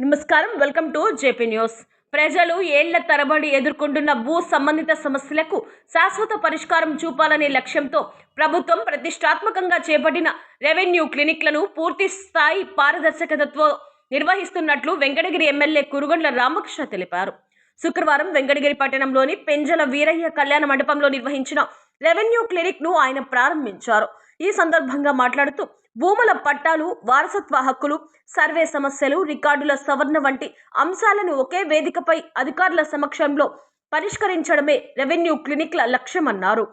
నమస్కారం. Welcome to JP news. ప్రజలు ఏళ్ళ తరబడి ఎదుర్కొంటున్న భూ సంబంధిత సమస్యలకు శాశ్వత పరిష్కారం చూపాలనే లక్ష్యంతో ప్రభుత్వం ప్రతిష్టాత్మకంగా చేపట్టిన రెవెన్యూ క్లినిక్లను పూర్తి స్థాయి పారదర్శకతతో నిర్వహిస్తున్నట్లు వెంకటగిరి ఎమ్మెల్యే కురుగండ్ల రామకృష్ణ తెలిపారు. శుక్రవారం వెంకటగిరి పట్టణంలోని పెంజల వీరయ్య కళ్యాణ మండపంలో నిర్వహించిన రెవెన్యూ క్లినిక్ను ఆయన ప్రారంభించారు. ఈ సందర్భంగా మాట్లాడుతూ భూముల పట్టాలు వారసత్వ హక్కులు సర్వే సమస్యలు రికార్డుల సవరణ వంటి అంశాలను ఒకే వేదికపై అధికారుల సమక్షంలో పరిష్కరించడమే రెవెన్యూ క్లినిక్ల లక్ష్యమన్నారు.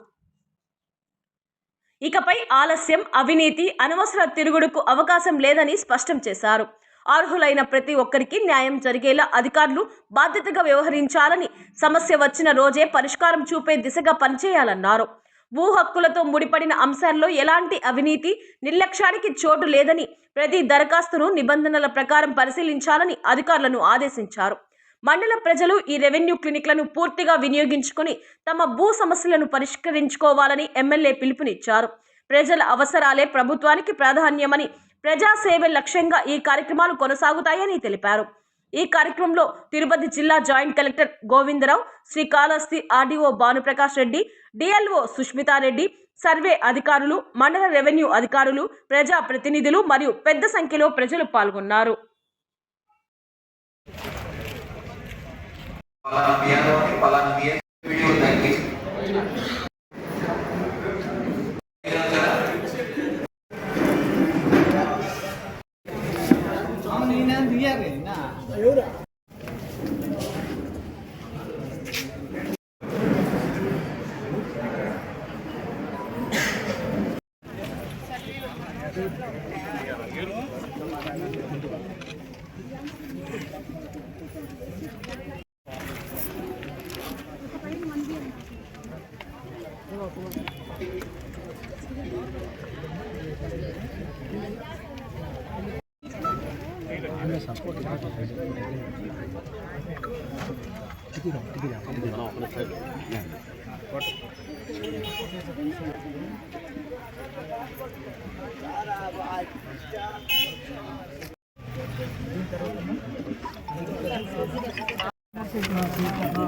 ఇకపై ఆలస్యం అవినీతి అనవసర తిరుగుడుకు అవకాశం లేదని స్పష్టం చేశారు. అర్హులైన ప్రతి ఒక్కరికి న్యాయం జరిగేలా అధికారులు బాధ్యతగా వ్యవహరించాలని సమస్య వచ్చిన రోజే పరిష్కారం చూపే దిశగా పనిచేయాలన్నారు. భూ హక్కులతో ముడిపడిన అంశాల్లో ఎలాంటి అవినీతి నిర్లక్ష్యానికి చోటు లేదని ప్రతి దరఖాస్తును నిబంధనల ప్రకారం పరిశీలించాలని అధికారులను ఆదేశించారు. మండల ప్రజలు ఈ రెవెన్యూ క్లినిక్లను పూర్తిగా వినియోగించుకొని తమ భూ సమస్యలను పరిష్కరించుకోవాలని ఎమ్మెల్యే పిలుపునిచ్చారు. ప్రజల అవసరాలే ప్రభుత్వానికి ప్రాధాన్యమని ప్రజాసేవ లక్ష్యంగా ఈ కార్యక్రమాలు కొనసాగుతాయని తెలిపారు. ఈ కార్యక్రమంలో తిరుపతి జిల్లా joint collector Govindarao Srikalahasti RDO Bhanuprakash Reddy DLO Sushmitha Reddy survey అధికారులు మండల రెవెన్యూ అధికారులు ప్రజా ప్రతినిధులు మరియు పెద్ద సంఖ్యలో ప్రజలు పాల్గొన్నారు.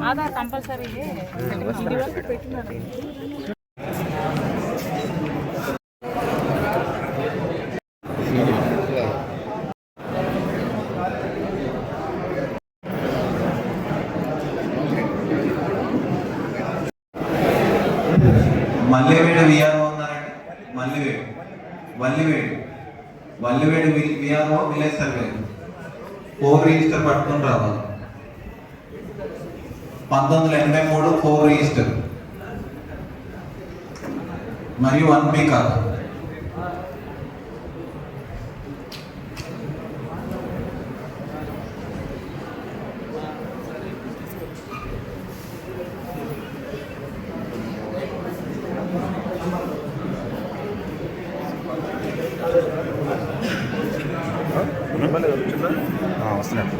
ఆధార్ కంపల్సరీ ఇంటి వరకు పెట్టినారు మల్లెవేడు విఆర్ఓ ఉన్నారండి. Malliveedu. Valliveedu Valliveedu V- VRO village survey. Four register పట్టుకుని రావాలి. పంతొమ్మిది వందల ఎనభై మూడు ఫోర్ రిజిస్టర్. మరియు వన్ బి కాదు. వస్తున్నాడు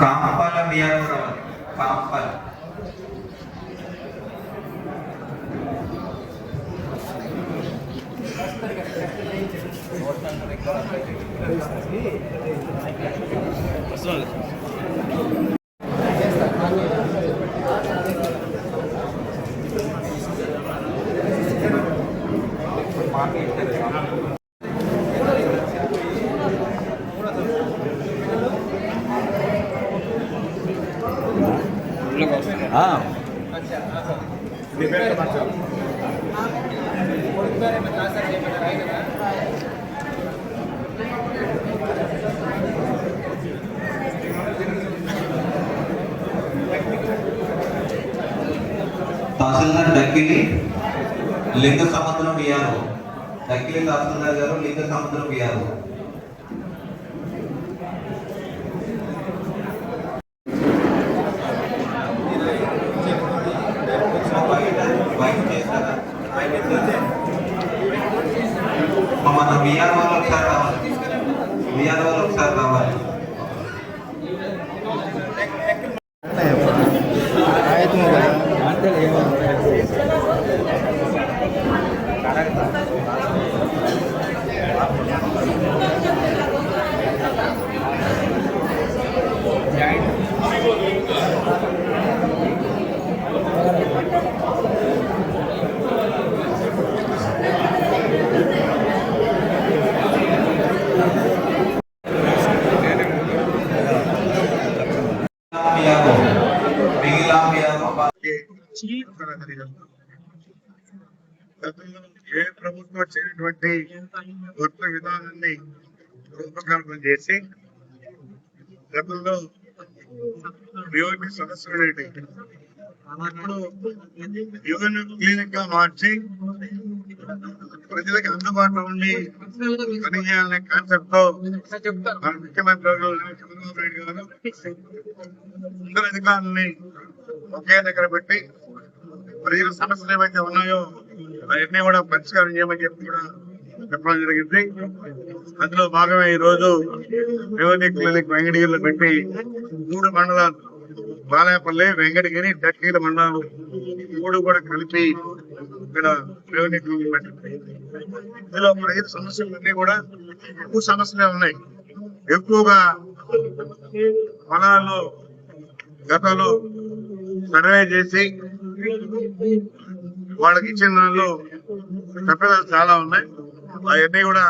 కాంపాల బిఆర్ రావాలి కాంపాల. తహసీల్దార్ డక్కిలి లింగ సముద్రం విఆర్ఓ. డక్కిలి తహసీల్దార్ గారు లింగ సముద్రం విఆర్ఓ మన విఆర్ వాళ్ళు ఒకసారి రావాలి విఆర్ వాళ్ళు ఒకసారి రావాలి విఆర్ఓ మిగిలిన విఆర్ఓ గతంలో ఏ ప్రభుత్వం వచ్చినటువంటి కొత్త విధానాన్ని రూపకల్పన చేసి గతంలో యువతి సదస్సులు అప్పుడు ఇప్పుడు క్లినిక్గా మార్చి ప్రజలకు అందుబాటులో ఉండి పనిచేయాలనే కాన్సెప్ట్తో మన ముఖ్యమంత్రి చంద్రబాబు నాయుడు గారు అందరు అధికారులని ఒకే దగ్గర పెట్టి ప్రజల సమస్యలు ఏవైతే ఉన్నాయో అవన్నీ కూడా పరిష్కారం చేయమని చెప్పి కూడా చెప్పడం జరిగింది. అందులో భాగమే ఈ రోజు రెవెన్యూ క్లినిక్ వెంకటగిరిలో పెట్టి మూడు మండలాలు బాలాయపల్లి వెంకటగిరి దక్కీల మండలాలు మూడు కూడా కలిపి ఇక్కడ రెవెన్యూ క్లినిక్ పెట్టింది ఇందులో ప్రజల సమస్యలన్నీ కూడా ఎక్కువ సమస్యలే ఉన్నాయి. ఎక్కువగా పొలాల్లో గతంలో సర్వే చేసి వాళ్ళకి ఇచ్చిన దానిలో తప్పిదాలు చాలా ఉన్నాయి. అవన్నీ కూడా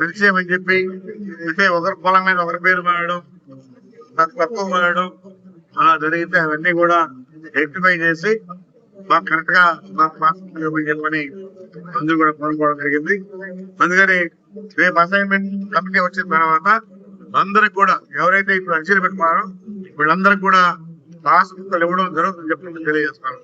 తెలిసేయమని చెప్పి అంటే ఒకరి పొలం మీద ఒకరి పేరు మారడం నాకు తక్కువ మారడం అలా జరిగితే అవన్నీ కూడా రెక్టిఫై చేసి మాకు కరెక్ట్గా మాకు చెప్పని అందరూ కూడా కోరుకోవడం జరిగింది. అందుకని రేపు అసైన్మెంట్ కమిటీ వచ్చిన తర్వాత అందరికి కూడా ఎవరైతే ఇప్పుడు అర్జీలు పెట్టుకున్నారో వీళ్ళందరికి కూడా పాస్ బుక్లు ఇవ్వడం జరుగుతుంది చెప్పి తెలియజేస్తాను